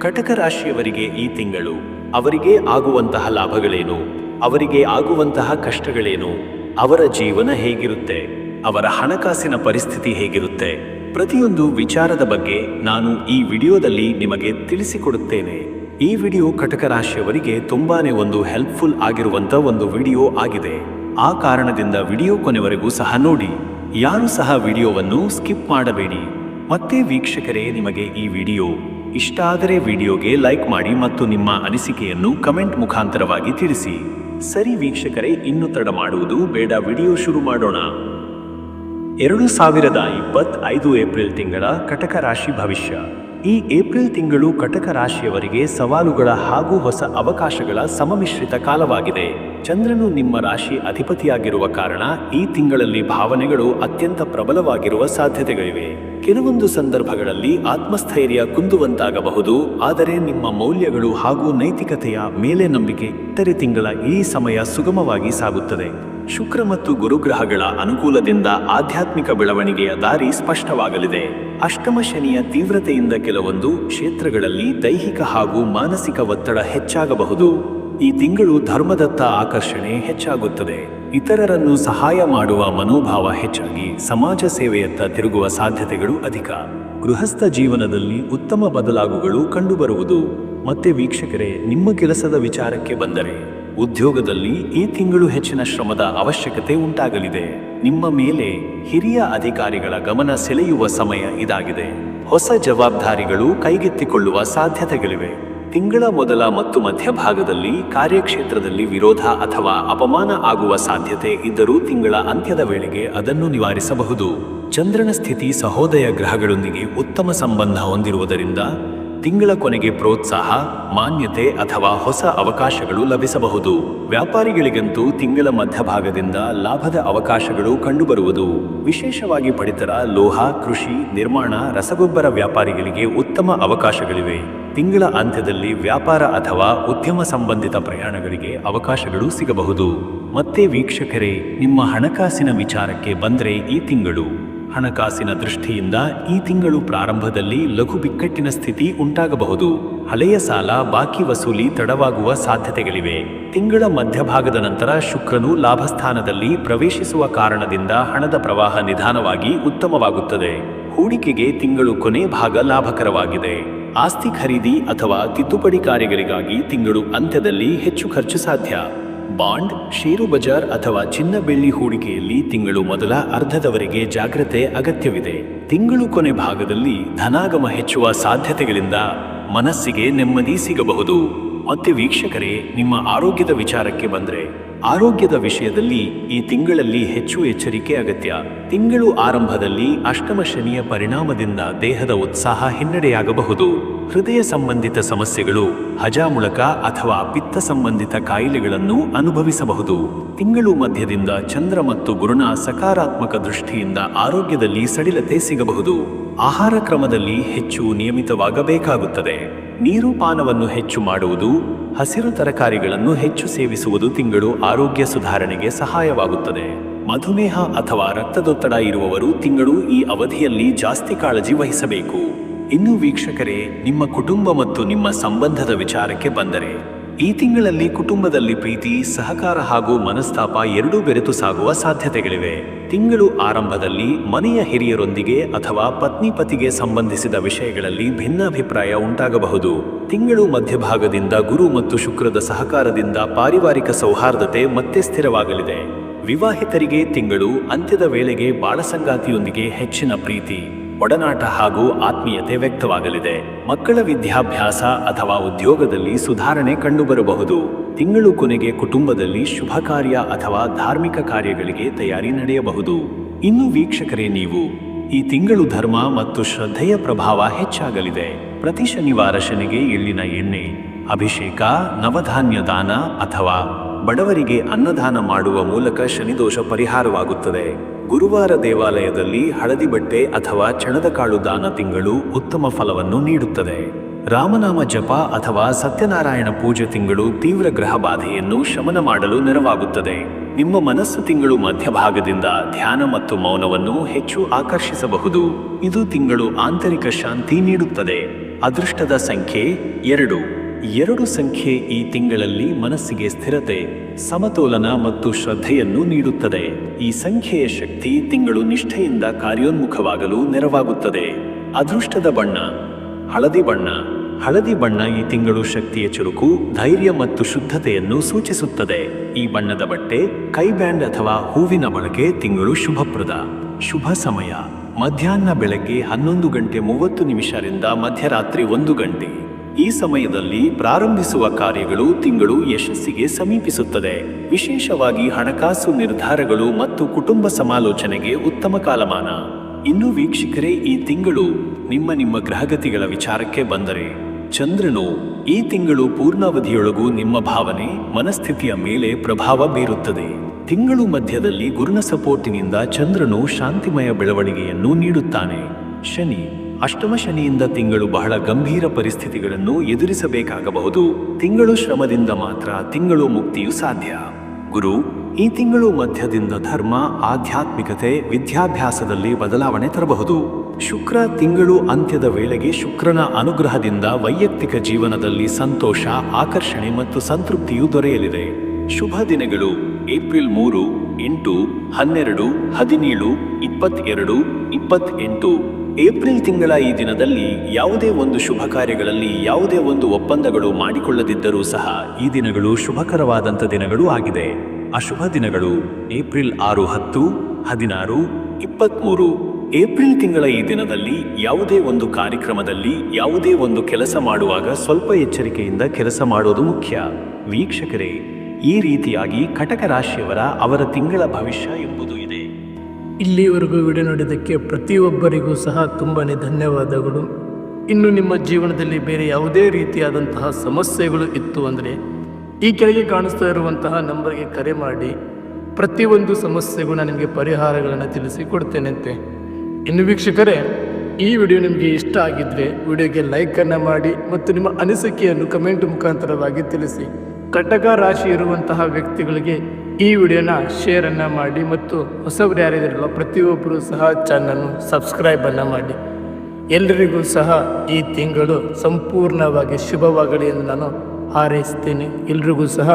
ಕಟಕ ರಾಶಿಯವರಿಗೆ ಈ ತಿಂಗಳು ಅವರಿಗೆ ಆಗುವಂತಹ ಲಾಭಗಳೇನು? ಅವರಿಗೆ ಆಗುವಂತಹ ಕಷ್ಟಗಳೇನು? ಅವರ ಜೀವನ ಹೇಗಿರುತ್ತೆ? ಅವರ ಹಣಕಾಸಿನ ಪರಿಸ್ಥಿತಿ ಹೇಗಿರುತ್ತೆ? ಪ್ರತಿಯೊಂದು ವಿಚಾರದ ಬಗ್ಗೆ ನಾನು ಈ ವಿಡಿಯೋದಲ್ಲಿ ನಿಮಗೆ ತಿಳಿಸಿಕೊಡುತ್ತೇನೆ. ಈ ವಿಡಿಯೋ ಕಟಕ ರಾಶಿಯವರಿಗೆ ತುಂಬಾನೇ ಒಂದು ಹೆಲ್ಪ್ಫುಲ್ ಆಗಿರುವಂತ ಒಂದು ವಿಡಿಯೋ ಆಗಿದೆ. ಆ ಕಾರಣದಿಂದ ವಿಡಿಯೋ ಕೊನೆವರೆಗೂ ಸಹ ನೋಡಿ. ಯಾರು ಸಹ ವಿಡಿಯೋವನ್ನು ಸ್ಕಿಪ್ ಮಾಡಬೇಡಿ. ಮತ್ತೆ ವೀಕ್ಷಕರೇ, ನಿಮಗೆ ಈ ವಿಡಿಯೋ ಇಷ್ಟ ಆದರೆ ವಿಡಿಯೋಗೆ ಲೈಕ್ ಮಾಡಿ ಮತ್ತು ನಿಮ್ಮ ಅನಿಸಿಕೆಯನ್ನು ಕಮೆಂಟ್ ಮುಖಾಂತರವಾಗಿ ತಿಳಿಸಿ. ಸರಿ ವೀಕ್ಷಕರೇ, ಇನ್ನು ತಡ ಮಾಡುವುದು ಬೇಡ, ವಿಡಿಯೋ ಶುರು ಮಾಡೋಣ. ಎರಡು ಸಾವಿರದ ಇಪ್ಪತ್ತೈದು ಏಪ್ರಿಲ್ ತಿಂಗಳ ಕಟಕ ರಾಶಿ ಭವಿಷ್ಯ. ಈ ಏಪ್ರಿಲ್ ತಿಂಗಳು ಕಟಕ ರಾಶಿಯವರಿಗೆ ಸವಾಲುಗಳ ಹಾಗೂ ಹೊಸ ಅವಕಾಶಗಳ ಸಮಮಿಶ್ರಿತ ಕಾಲವಾಗಿದೆ. ಚಂದ್ರನು ನಿಮ್ಮ ರಾಶಿ ಅಧಿಪತಿಯಾಗಿರುವ ಕಾರಣ ಈ ತಿಂಗಳಲ್ಲಿ ಭಾವನೆಗಳು ಅತ್ಯಂತ ಪ್ರಬಲವಾಗಿರುವ ಸಾಧ್ಯತೆಗಳಿವೆ. ಕೆಲವೊಂದು ಸಂದರ್ಭಗಳಲ್ಲಿ ಆತ್ಮಸ್ಥೈರ್ಯ ಕುಂದುವಂತಾಗಬಹುದು, ಆದರೆ ನಿಮ್ಮ ಮೌಲ್ಯಗಳು ಹಾಗೂ ನೈತಿಕತೆಯ ಮೇಲೆ ನಂಬಿಕೆ ಇತರೆ ತಿಂಗಳ ಈ ಸಮಯ ಸುಗಮವಾಗಿ ಸಾಗುತ್ತದೆ. ಶುಕ್ರ ಮತ್ತು ಗುರುಗ್ರಹಗಳ ಅನುಕೂಲದಿಂದ ಆಧ್ಯಾತ್ಮಿಕ ಬೆಳವಣಿಗೆಯ ದಾರಿ ಸ್ಪಷ್ಟವಾಗಲಿದೆ. ಅಷ್ಟಮ ಶನಿಯ ತೀವ್ರತೆಯಿಂದ ಕೆಲವೊಂದು ಕ್ಷೇತ್ರಗಳಲ್ಲಿ ದೈಹಿಕ ಹಾಗೂ ಮಾನಸಿಕ ಒತ್ತಡ ಹೆಚ್ಚಾಗಬಹುದು. ಈ ತಿಂಗಳು ಧರ್ಮದತ್ತ ಆಕರ್ಷಣೆ ಹೆಚ್ಚಾಗುತ್ತದೆ. ಇತರರನ್ನು ಸಹಾಯ ಮಾಡುವ ಮನೋಭಾವ ಹೆಚ್ಚಾಗಿ ಸಮಾಜ ಸೇವೆಯತ್ತ ತಿರುಗುವ ಸಾಧ್ಯತೆಗಳು ಅಧಿಕ. ಗೃಹಸ್ಥ ಜೀವನದಲ್ಲಿ ಉತ್ತಮ ಬದಲಾಗುಗಳು ಕಂಡುಬರುವುದು. ಮತ್ತೆ ವೀಕ್ಷಕರೇ, ನಿಮ್ಮ ಕೆಲಸದ ವಿಚಾರಕ್ಕೆ ಬಂದರೆ, ಉದ್ಯೋಗದಲ್ಲಿ ಈ ತಿಂಗಳು ಹೆಚ್ಚಿನ ಶ್ರಮದ ಅವಶ್ಯಕತೆ ಉಂಟಾಗಲಿದೆ. ನಿಮ್ಮ ಮೇಲೆ ಹಿರಿಯ ಅಧಿಕಾರಿಗಳ ಗಮನ ಸೆಳೆಯುವ ಸಮಯ ಇದಾಗಿದೆ. ಹೊಸ ಜವಾಬ್ದಾರಿಗಳು ಕೈಗೆತ್ತಿಕೊಳ್ಳುವ ಸಾಧ್ಯತೆಗಳಿವೆ. ತಿಂಗಳ ಮೊದಲ ಮತ್ತು ಮಧ್ಯಭಾಗದಲ್ಲಿ ಕಾರ್ಯಕ್ಷೇತ್ರದಲ್ಲಿ ವಿರೋಧ ಅಥವಾ ಅಪಮಾನ ಆಗುವ ಸಾಧ್ಯತೆ ಇದ್ದರೂ ತಿಂಗಳ ಅಂತ್ಯದ ವೇಳೆಗೆ ಅದನ್ನು ನಿವಾರಿಸಬಹುದು. ಚಂದ್ರನ ಸ್ಥಿತಿ ಸಹೋದಯ ಗ್ರಹಗಳೊಂದಿಗೆ ಉತ್ತಮ ಸಂಬಂಧ ಹೊಂದಿರುವುದರಿಂದ ತಿಂಗಳ ಕೊನೆಗೆ ಪ್ರೋತ್ಸಾಹ, ಮಾನ್ಯತೆ ಅಥವಾ ಹೊಸ ಅವಕಾಶಗಳು ಲಭಿಸಬಹುದು. ವ್ಯಾಪಾರಿಗಳಿಗಂತೂ ತಿಂಗಳ ಮಧ್ಯಭಾಗದಿಂದ ಲಾಭದ ಅವಕಾಶಗಳು ಕಂಡುಬರುವುದು. ವಿಶೇಷವಾಗಿ ಪಡಿತರ ಲೋಹ, ಕೃಷಿ, ನಿರ್ಮಾಣ, ರಸಗೊಬ್ಬರ ವ್ಯಾಪಾರಿಗಳಿಗೆ ಉತ್ತಮ ಅವಕಾಶಗಳಿವೆ. ತಿಂಗಳ ಅಂತ್ಯದಲ್ಲಿ ವ್ಯಾಪಾರ ಅಥವಾ ಉದ್ಯಮ ಸಂಬಂಧಿತ ಪ್ರಯಾಣಗಳಿಗೆ ಅವಕಾಶಗಳು ಸಿಗಬಹುದು. ಮತ್ತೆ ವೀಕ್ಷಕರೇ, ನಿಮ್ಮ ಹಣಕಾಸಿನ ವಿಚಾರಕ್ಕೆ ಬಂದರೆ ಈ ತಿಂಗಳು ಹಣಕಾಸಿನ ದೃಷ್ಟಿಯಿಂದ ಈ ತಿಂಗಳು ಪ್ರಾರಂಭದಲ್ಲಿ ಲಘು ಬಿಕ್ಕಟ್ಟಿನ ಸ್ಥಿತಿ ಉಂಟಾಗಬಹುದು. ಹಳೆಯ ಸಾಲ, ಬಾಕಿ ವಸೂಲಿ ತಡವಾಗುವ ಸಾಧ್ಯತೆಗಳಿವೆ. ತಿಂಗಳ ಮಧ್ಯಭಾಗದ ನಂತರ ಶುಕ್ರನು ಲಾಭಸ್ಥಾನದಲ್ಲಿ ಪ್ರವೇಶಿಸುವ ಕಾರಣದಿಂದ ಹಣದ ಪ್ರವಾಹ ನಿಧಾನವಾಗಿ ಉತ್ತಮವಾಗುತ್ತದೆ. ಹೂಡಿಕೆಗೆ ತಿಂಗಳು ಕೊನೆ ಭಾಗ ಲಾಭಕರವಾಗಿದೆ. ಆಸ್ತಿ ಖರೀದಿ ಅಥವಾ ತಿದ್ದುಪಡಿ ಕಾರ್ಯಗಳಿಗಾಗಿ ತಿಂಗಳು ಅಂತ್ಯದಲ್ಲಿ ಹೆಚ್ಚು ಖರ್ಚು ಸಾಧ್ಯ. ಬಾಂಡ್, ಷೇರು ಬಜಾರ್ ಅಥವಾ ಚಿನ್ನ ಬೆಳ್ಳಿ ಹೂಡಿಕೆಯಲ್ಲಿ ತಿಂಗಳು ಮೊದಲ ಅರ್ಧದವರೆಗೆ ಜಾಗ್ರತೆ ಅಗತ್ಯವಿದೆ. ತಿಂಗಳು ಕೊನೆ ಭಾಗದಲ್ಲಿ ಧನಾಗಮ ಹೆಚ್ಚುವ ಸಾಧ್ಯತೆಗಳಿಂದ ಮನಸ್ಸಿಗೆ ನೆಮ್ಮದಿ ಸಿಗಬಹುದು. ಮತ್ತೆ ವೀಕ್ಷಕರೇ, ನಿಮ್ಮ ಆರೋಗ್ಯದ ವಿಚಾರಕ್ಕೆ ಬಂದ್ರೆ, ಆರೋಗ್ಯದ ವಿಷಯದಲ್ಲಿ ಈ ತಿಂಗಳಲ್ಲಿ ಹೆಚ್ಚು ಎಚ್ಚರಿಕೆ ಅಗತ್ಯ. ತಿಂಗಳು ಆರಂಭದಲ್ಲಿ ಅಷ್ಟಮ ಶನಿಯ ಪರಿಣಾಮದಿಂದ ದೇಹದ ಉತ್ಸಾಹ ಹಿನ್ನಡೆಯಾಗಬಹುದು. ಹೃದಯ ಸಂಬಂಧಿತ ಸಮಸ್ಯೆಗಳು, ಹಜಾಮುಳಕ ಅಥವಾ ಪಿತ್ತ ಸಂಬಂಧಿತ ಕಾಯಿಲೆಗಳನ್ನು ಅನುಭವಿಸಬಹುದು. ತಿಂಗಳು ಮಧ್ಯದಿಂದ ಚಂದ್ರ ಮತ್ತು ಗುರುನ ಸಕಾರಾತ್ಮಕ ದೃಷ್ಟಿಯಿಂದ ಆರೋಗ್ಯದಲ್ಲಿ ಸಡಿಲತೆ ಸಿಗಬಹುದು. ಆಹಾರ ಕ್ರಮದಲ್ಲಿ ಹೆಚ್ಚು ನಿಯಮಿತವಾಗಬೇಕಾಗುತ್ತದೆ. ನೀರು ಪಾನವನ್ನು ಹೆಚ್ಚು ಮಾಡುವುದು, ಹಸಿರು ತರಕಾರಿಗಳನ್ನು ಹೆಚ್ಚು ಸೇವಿಸುವುದು ತಿಂಗಳು ಆರೋಗ್ಯ ಸುಧಾರಣೆಗೆ ಸಹಾಯವಾಗುತ್ತದೆ. ಮಧುಮೇಹ ಅಥವಾ ರಕ್ತದೊತ್ತಡ ಇರುವವರು ತಿಂಗಳು ಈ ಅವಧಿಯಲ್ಲಿ ಜಾಸ್ತಿ ಕಾಳಜಿ ವಹಿಸಬೇಕು. ಇನ್ನು ವೀಕ್ಷಕರೇ, ನಿಮ್ಮ ಕುಟುಂಬ ಮತ್ತು ನಿಮ್ಮ ಸಂಬಂಧದ ವಿಚಾರಕ್ಕೆ ಬಂದರೆ, ಈ ತಿಂಗಳಲ್ಲಿ ಕುಟುಂಬದಲ್ಲಿ ಪ್ರೀತಿ, ಸಹಕಾರ ಹಾಗೂ ಮನಸ್ತಾಪ ಎರಡೂ ಬೆರೆತು ಸಾಗುವ ಸಾಧ್ಯತೆಗಳಿವೆ. ತಿಂಗಳು ಆರಂಭದಲ್ಲಿ ಮನೆಯ ಹಿರಿಯರೊಂದಿಗೆ ಅಥವಾ ಪತ್ನಿ ಪತಿಗೆ ಸಂಬಂಧಿಸಿದ ವಿಷಯಗಳಲ್ಲಿ ಭಿನ್ನಾಭಿಪ್ರಾಯ ಉಂಟಾಗಬಹುದು. ತಿಂಗಳು ಮಧ್ಯಭಾಗದಿಂದ ಗುರು ಮತ್ತು ಶುಕ್ರದ ಸಹಕಾರದಿಂದ ಪಾರಿವಾರಿಕ ಸೌಹಾರ್ದತೆ ಮತ್ತೆ ಸ್ಥಿರವಾಗಲಿದೆ. ವಿವಾಹಿತರಿಗೆ ತಿಂಗಳು ಅಂತ್ಯದ ವೇಳೆಗೆ ಬಾಳಸಂಗಾತಿಯೊಂದಿಗೆ ಹೆಚ್ಚಿನ ಪ್ರೀತಿ. ಒಡನಾಟ ಹಾಗೂ ಆತ್ಮೀಯತೆ ವ್ಯಕ್ತವಾಗಲಿದೆ. ಮಕ್ಕಳ ವಿದ್ಯಾಭ್ಯಾಸ ಅಥವಾ ಉದ್ಯೋಗದಲ್ಲಿ ಸುಧಾರಣೆ ಕಂಡುಬರಬಹುದು. ತಿಂಗಳು ಕೊನೆಗೆ ಕುಟುಂಬದಲ್ಲಿ ಶುಭ ಕಾರ್ಯ ಅಥವಾ ಧಾರ್ಮಿಕ ಕಾರ್ಯಗಳಿಗೆ ತಯಾರಿ ನಡೆಯಬಹುದು. ಇನ್ನು ವೀಕ್ಷಕರೇ ನೀವು, ಈ ತಿಂಗಳು ಧರ್ಮ ಮತ್ತು ಶ್ರದ್ಧೆಯ ಪ್ರಭಾವ ಹೆಚ್ಚಾಗಲಿದೆ. ಪ್ರತಿ ಶನಿವಾರ ಶನಿಗೆ ಎಳ್ಳಿನ ಎಣ್ಣೆ, ಅಭಿಷೇಕ, ನವಧಾನ್ಯ ದಾನ ಅಥವಾ ಬಡವರಿಗೆ ಅನ್ನದಾನ ಮಾಡುವ ಮೂಲಕ ಶನಿದೋಷ ಪರಿಹಾರವಾಗುತ್ತದೆ. ಗುರುವಾರ ದೇವಾಲಯದಲ್ಲಿ ಹಳದಿ ಬಟ್ಟೆ ಅಥವಾ ಚಣದ ಕಾಳು ದಾನ ತಿಂಗಳು ಉತ್ತಮ ಫಲವನ್ನು ನೀಡುತ್ತದೆ. ರಾಮನಾಮ ಜಪ ಅಥವಾ ಸತ್ಯನಾರಾಯಣ ಪೂಜೆ ತಿಂಗಳು ತೀವ್ರ ಗ್ರಹ ಬಾಧೆಯನ್ನು ಶಮನ ಮಾಡಲು ನೆರವಾಗುತ್ತದೆ. ನಿಮ್ಮ ಮನಸ್ಸು ತಿಂಗಳು ಮಧ್ಯಭಾಗದಿಂದ ಧ್ಯಾನ ಮತ್ತು ಮೌನವನ್ನು ಹೆಚ್ಚು ಆಕರ್ಷಿಸಬಹುದು. ಇದು ತಿಂಗಳು ಆಂತರಿಕ ಶಾಂತಿ ನೀಡುತ್ತದೆ. ಅದೃಷ್ಟದ ಸಂಖ್ಯೆ ಎರಡು. ಎರಡು ಸಂಖ್ಯೆ ಈ ತಿಂಗಳಲ್ಲಿ ಮನಸ್ಸಿಗೆ ಸ್ಥಿರತೆ, ಸಮತೋಲನ ಮತ್ತು ಶ್ರದ್ಧೆಯನ್ನು ನೀಡುತ್ತದೆ. ಈ ಸಂಖ್ಯೆಯ ಶಕ್ತಿ ತಿಂಗಳು ನಿಷ್ಠೆಯಿಂದ ಕಾರ್ಯೋನ್ಮುಖವಾಗಲು ನೆರವಾಗುತ್ತದೆ. ಅದೃಷ್ಟದ ಬಣ್ಣ, ಹಳದಿ ಬಣ್ಣ ಹಳದಿ ಬಣ್ಣ ಈ ತಿಂಗಳು ಶಕ್ತಿಯ ಚುರುಕು, ಧೈರ್ಯ ಮತ್ತು ಶುದ್ಧತೆಯನ್ನು ಸೂಚಿಸುತ್ತದೆ. ಈ ಬಣ್ಣದ ಬಟ್ಟೆ ಕೈ ಬ್ಯಾಂಡ್ ಅಥವಾ ಹೂವಿನ ಬಳಕೆ ತಿಂಗಳು ಶುಭಪ್ರದ, ಶುಭ ಸಮಯ, ಮಧ್ಯಾಹ್ನ ಬೆಳಗ್ಗೆ ಹನ್ನೊಂದು ಗಂಟೆ ಮೂವತ್ತು ನಿಮಿಷರಿಂದ ಮಧ್ಯರಾತ್ರಿ ಒಂದು ಗಂಟೆ. ಈ ಸಮಯದಲ್ಲಿ ಪ್ರಾರಂಭಿಸುವ ಕಾರ್ಯಗಳು ತಿಂಗಳು ಯಶಸ್ಸಿಗೆ ಸಮೀಪಿಸುತ್ತದೆ. ವಿಶೇಷವಾಗಿ ಹಣಕಾಸು ನಿರ್ಧಾರಗಳು ಮತ್ತು ಕುಟುಂಬ ಸಮಾಲೋಚನೆಗೆ ಉತ್ತಮ ಕಾಲಮಾನ. ಇನ್ನು ವೀಕ್ಷಕರೇ, ಈ ತಿಂಗಳು ನಿಮ್ಮ ನಿಮ್ಮ ಗ್ರಹಗತಿಗಳ ವಿಚಾರಕ್ಕೆ ಬಂದರೆ, ಚಂದ್ರನು ಈ ತಿಂಗಳು ಪೂರ್ಣಾವಧಿಯೊಳಗೂ ನಿಮ್ಮ ಭಾವನೆ, ಮನಸ್ಥಿತಿಯ ಮೇಲೆ ಪ್ರಭಾವ ಬೀರುತ್ತದೆ. ತಿಂಗಳು ಮಧ್ಯದಲ್ಲಿ ಗುರುನ ಸಪೋರ್ಟಿನಿಂದ ಚಂದ್ರನು ಶಾಂತಿಮಯ ಬೆಳವಣಿಗೆಯನ್ನು ನೀಡುತ್ತಾನೆ. ಶನಿ ಅಷ್ಟಮ ಶನಿಯಿಂದ ತಿಂಗಳು ಬಹಳ ಗಂಭೀರ ಪರಿಸ್ಥಿತಿಗಳನ್ನು ಎದುರಿಸಬೇಕಾಗಬಹುದು. ತಿಂಗಳು ಶ್ರಮದಿಂದ ಮಾತ್ರ ತಿಂಗಳು ಮುಕ್ತಿಯು ಸಾಧ್ಯ. ಗುರು, ಈ ತಿಂಗಳು ಮಧ್ಯದಿಂದ ಧರ್ಮ, ಆಧ್ಯಾತ್ಮಿಕತೆ, ವಿದ್ಯಾಭ್ಯಾಸದಲ್ಲಿ ಬದಲಾವಣೆ ತರಬಹುದು. ಶುಕ್ರ ತಿಂಗಳು ಅಂತ್ಯದ ವೇಳೆಗೆ ಶುಕ್ರನ ಅನುಗ್ರಹದಿಂದ ವೈಯಕ್ತಿಕ ಜೀವನದಲ್ಲಿ ಸಂತೋಷ, ಆಕರ್ಷಣೆ ಮತ್ತು ಸಂತೃಪ್ತಿಯು ದೊರೆಯಲಿದೆ. ಶುಭ ದಿನಗಳು, ಏಪ್ರಿಲ್ ಮೂರು, ಎಂಟು, ಹನ್ನೆರಡು, ಹದಿನೇಳು, ಇಪ್ಪತ್ತೆರಡು, ಇಪ್ಪತ್ತೆಂಟು. ಏಪ್ರಿಲ್ ತಿಂಗಳ ಈ ದಿನದಲ್ಲಿ ಯಾವುದೇ ಒಂದು ಶುಭ ಕಾರ್ಯಗಳಲ್ಲಿ ಯಾವುದೇ ಒಂದು ಒಪ್ಪಂದಗಳು ಮಾಡಿಕೊಳ್ಳದಿದ್ದರೂ ಸಹ ಈ ದಿನಗಳು ಶುಭಕರವಾದಂಥ ದಿನಗಳು ಆಗಿದೆ. ಅಶುಭ ದಿನಗಳು ಏಪ್ರಿಲ್ ಆರು ಹತ್ತು ಹದಿನಾರು ಇಪ್ಪತ್ತ್ಮೂರು ಏಪ್ರಿಲ್ ತಿಂಗಳ ಈ ದಿನದಲ್ಲಿ ಯಾವುದೇ ಒಂದು ಕಾರ್ಯಕ್ರಮದಲ್ಲಿ ಯಾವುದೇ ಒಂದು ಕೆಲಸ ಮಾಡುವಾಗ ಸ್ವಲ್ಪ ಎಚ್ಚರಿಕೆಯಿಂದ ಕೆಲಸ ಮಾಡೋದು ಮುಖ್ಯ. ವೀಕ್ಷಕರೇ, ಈ ರೀತಿಯಾಗಿ ಕಟಕ ರಾಶಿಯವರ ಅವರ ತಿಂಗಳ ಭವಿಷ್ಯ ಎಂಬುದು ಇದೆ. ಇಲ್ಲಿವರೆಗೂ ವಿಡಿಯೋ ನೋಡಿದ್ದಕ್ಕೆ ಪ್ರತಿಯೊಬ್ಬರಿಗೂ ಸಹ ತುಂಬಾ ಧನ್ಯವಾದಗಳು. ಇನ್ನು ನಿಮ್ಮ ಜೀವನದಲ್ಲಿ ಬೇರೆ ಯಾವುದೇ ರೀತಿಯಾದಂತಹ ಸಮಸ್ಯೆಗಳು ಇತ್ತು ಅಂದರೆ ಈ ಕೆಳಗೆ ಕಾಣಿಸ್ತಾ ಇರುವಂತಹ ನಂಬರ್ಗೆ ಕರೆ ಮಾಡಿ. ಪ್ರತಿಯೊಂದು ಸಮಸ್ಯೆಗೂ ನಾನು ನಿಮಗೆ ಪರಿಹಾರಗಳನ್ನು ತಿಳಿಸಿ ಕೊಡ್ತೇನೆಂತೆ ಇನ್ನು ವೀಕ್ಷಕರೇ, ಈ ವಿಡಿಯೋ ನಿಮಗೆ ಇಷ್ಟ ಆಗಿದ್ದರೆ ವಿಡಿಯೋಗೆ ಲೈಕನ್ನು ಮಾಡಿ ಮತ್ತು ನಿಮ್ಮ ಅನಿಸಿಕೆಯನ್ನು ಕಮೆಂಟ್ ಮುಖಾಂತರವಾಗಿ ತಿಳಿಸಿ. ಕಟಕ ರಾಶಿ ಇರುವಂತಹ ವ್ಯಕ್ತಿಗಳಿಗೆ ಈ ವಿಡಿಯೋನ ಶೇರನ್ನು ಮಾಡಿ ಮತ್ತು ಹೊಸಬರು ಯಾರಿದಾರಲ್ಲ ಪ್ರತಿಯೊಬ್ಬರು ಸಹ ಚಾನಲ್ ಸಬ್ಸ್ಕ್ರೈಬನ್ನು ಮಾಡಿ. ಎಲ್ಲರಿಗೂ ಸಹ ಈ ತಿಂಗಳು ಸಂಪೂರ್ಣವಾಗಿ ಶುಭವಾಗಲಿ ಎಂದು ನಾನು ಹಾರೈಸ್ತೇನೆ. ಎಲ್ರಿಗೂ ಸಹ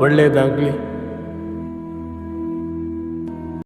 ಒಳ್ಳೆಯದಾಗಲಿ